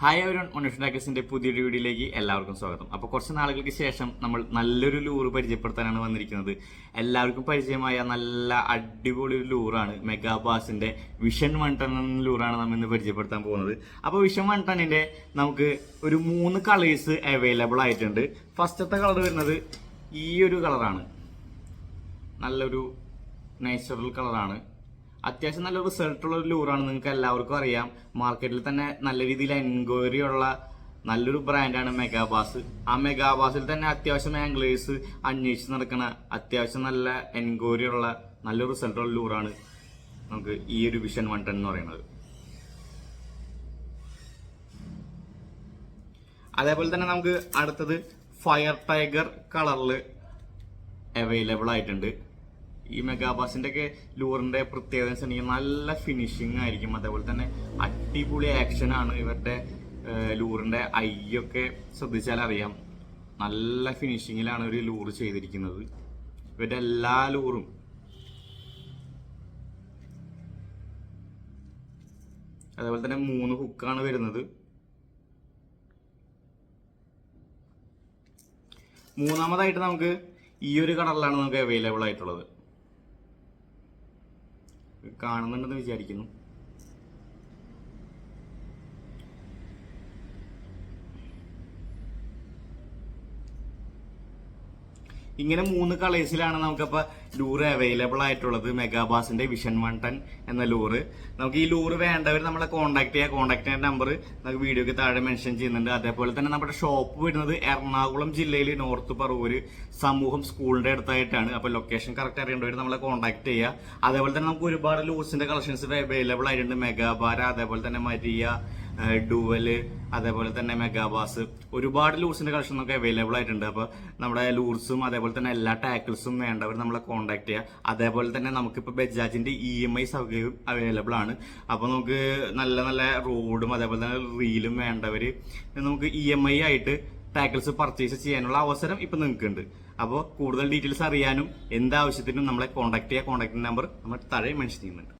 Hi അവരോൺ മനുഷ്യ ടാക്കസിന്റെ പുതിയൊരു വീഡിയോയിലേക്ക് എല്ലാവർക്കും സ്വാഗതം. അപ്പോൾ കുറച്ച് നാളുകൾക്ക് ശേഷം നമ്മൾ നല്ലൊരു ലൂറ് പരിചയപ്പെടുത്താനാണ് വന്നിരിക്കുന്നത്. എല്ലാവർക്കും പരിചയമായ നല്ല അടിപൊളി ഒരു ലൂറാണ് മെഗാബാസിന്റെ വിഷൻ വൺ ടൺ എന്ന ലൂറാണ് നമ്മൾ ഇന്ന് പരിചയപ്പെടുത്താൻ പോകുന്നത്. അപ്പോൾ വിഷൻ വൺ ടണ്ണിന്റെ നമുക്ക് ഒരു മൂന്ന് കളേഴ്സ് അവൈലബിൾ ആയിട്ടുണ്ട്. ഫസ്റ്റത്തെ കളർ വരുന്നത് ഈ ഒരു കളറാണ് നല്ലൊരു നാച്ചുറൽ കളറാണ് അത്യാവശ്യം നല്ല റിസൾട്ടുള്ള ഒരു ലൂറാണ് നിങ്ങൾക്ക് എല്ലാവർക്കും അറിയാം. മാർക്കറ്റിൽ തന്നെ നല്ല രീതിയിൽ എൻക്വയറി ഉള്ള നല്ലൊരു ബ്രാൻഡാണ് മെഗാബാസ് ആ മെഗാബാസിൽ തന്നെ അത്യാവശ്യം ആംഗ്ലേഴ്സ് അന്വേഷിച്ച് നടക്കണ അത്യാവശ്യം നല്ല എൻക്വയറി ഉള്ള നല്ല റിസൾട്ടുള്ള ലൂറാണ് നമുക്ക് ഈ ഒരു വിഷൻ വൺ ടെൻ എന്ന് പറയുന്നത്. അതേപോലെ തന്നെ നമുക്ക് അടുത്തത് ഫയർ ടൈഗർ കളറിൽ അവൈലബിൾ ആയിട്ടുണ്ട്. ഈ മെഗാബാസിന്റെ ഒക്കെ ലൂറിന്റെ പ്രത്യേകത നല്ല ഫിനിഷിംഗ് ആയിരിക്കും. അതേപോലെ തന്നെ അടിപൊളി ആക്ഷൻ ആണ് ഇവരുടെ ലൂറിന്റെ ലൂറിന്റെ ഐയൊക്കെ ശ്രദ്ധിച്ചാൽ അറിയാം. നല്ല ഫിനിഷിങ്ങിലാണ് ഒരു ലൂർ ചെയ്തിരിക്കുന്നത്. ഇവരുടെ എല്ലാ ലൂറും അതേപോലെ തന്നെ മൂന്ന് ഹുക്കാണ് വരുന്നത്. മൂന്നാമതായിട്ട് നമുക്ക് ഈ ഒരു കളറിലാണ് നമുക്ക് അവൈലബിൾ ആയിട്ടുള്ളത്. കാണുന്നുണ്ടെന്ന് വിചാരിക്കുന്നു. ഇങ്ങനെ മൂന്ന് കളേഴ്സിലാണ് നമുക്കപ്പോൾ ലൂറ് അവൈലബിൾ ആയിട്ടുള്ളത്. മെഗാബാസിന്റെ വിഷൻ വൺ ടെൻ എന്ന ലൂറ് നമുക്ക് ഈ ലൂറ് വേണ്ടവർ നമ്മളെ കോൺടാക്ട് ചെയ്യുക കോൺടാക്ട് ചെയ്യുന്ന നമ്പർ നമുക്ക് വീഡിയോക്ക് താഴെ മെൻഷൻ ചെയ്യുന്നുണ്ട്. അതേപോലെ തന്നെ നമ്മുടെ ഷോപ്പ് വരുന്നത് എറണാകുളം ജില്ലയിൽ നോർത്ത് പറവൂര് സമൂഹം സ്കൂളിന്റെ അടുത്തായിട്ടാണ്. അപ്പോൾ ലൊക്കേഷൻ കറക്റ്റ് അറിയേണ്ടവർ നമ്മളെ കോൺടാക്ട് ചെയ്യുക അതേപോലെ തന്നെ നമുക്ക് ഒരുപാട് ലൂസിന്റെ കളക്ഷൻസ് അവൈലബിൾ ആയിട്ടുണ്ട്. മെഗാബാര അതേപോലെ തന്നെ മരിയ ഡുവൽ അതേപോലെ തന്നെ മെഗാബാസ് ഒരുപാട് ലൂസിന്റെ കളക്ഷൻ ഒക്കെ അവൈലബിൾ ആയിട്ടുണ്ട്. അപ്പോൾ നമ്മുടെ ലൂർസും അതേപോലെ തന്നെ എല്ലാ ടാക്കിൾസും വേണ്ടവർ നമ്മളെ കോൺടാക്ട് ചെയ്യുക അതേപോലെ തന്നെ നമുക്കിപ്പോൾ ബജാജിന്റെ ഇ എം ഐ സൗകര്യം അവൈലബിൾ ആണ്. അപ്പോൾ നമുക്ക് നല്ല നല്ല റോഡും അതേപോലെ തന്നെ റീലും വേണ്ടവർ നമുക്ക് ഇ എം ഐ ആയിട്ട് ടാക്കിൾസ് പർച്ചേസ് ചെയ്യാനുള്ള അവസരം ഇപ്പം നിങ്ങൾക്കുണ്ട്. അപ്പോൾ കൂടുതൽ ഡീറ്റെയിൽസ് അറിയാനും എന്താവശ്യത്തിനും നമ്മളെ കോൺടാക്ട് ചെയ്യുക കോൺടാക്ട് നമ്പർ നമ്മൾ താഴെ മെൻഷൻ ചെയ്യുന്നുണ്ട്.